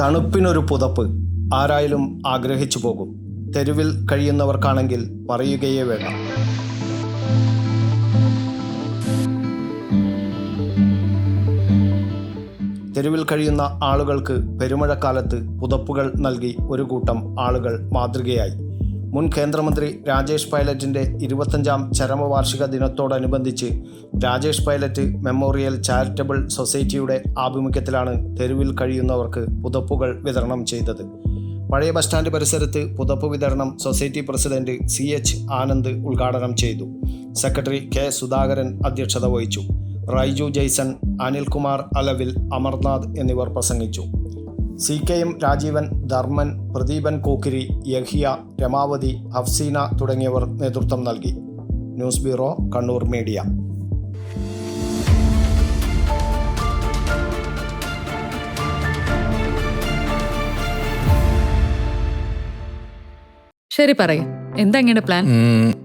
തണുപ്പിനൊരു പുതപ്പ് ആരായാലും ആഗ്രഹിച്ചു പോകും. തെരുവിൽ കഴിയുന്നവർക്കാണെങ്കിൽ പറയുകയേ വേണം തെരുവിൽ കഴിയുന്ന ആളുകൾക്ക് പെരുമഴക്കാലത്ത് പുതപ്പുകൾ നൽകി ഒരു കൂട്ടം ആളുകൾ മാതൃകയായി. മുൻ കേന്ദ്രമന്ത്രി രാജേഷ് പൈലറ്റിന്റെ ഇരുപത്തഞ്ചാം ചരമവാർഷിക ദിനത്തോടനുബന്ധിച്ച് രാജേഷ് പൈലറ്റ് മെമ്മോറിയൽ ചാരിറ്റബിൾ സൊസൈറ്റിയുടെ ആഭിമുഖ്യത്തിലാണ് തെരുവിൽ കഴിയുന്നവർക്ക് പുതപ്പുകൾ വിതരണം ചെയ്തത്. പഴയ ബസ് സ്റ്റാൻഡ് പരിസരത്ത് പുതപ്പ് വിതരണം society president C H Anand ഉദ്ഘാടനം ചെയ്തു. സെക്രട്ടറി കെ സുധാകരൻ അധ്യക്ഷത വഹിച്ചു. റൈജു ജയ്സൺ അനിൽകുമാർ അലവിൽ അമർനാഥ് എന്നിവർ പ്രസംഗിച്ചു. C K M Rajeevan Dharman Pradeepan Kokkiri Yahiya Ramavathi Hafseena തുടങ്ങിയവർ നേതൃത്വം നൽകി. News bureau Kannur media. ശരി പറയും. എന്താ പ്ലാൻ?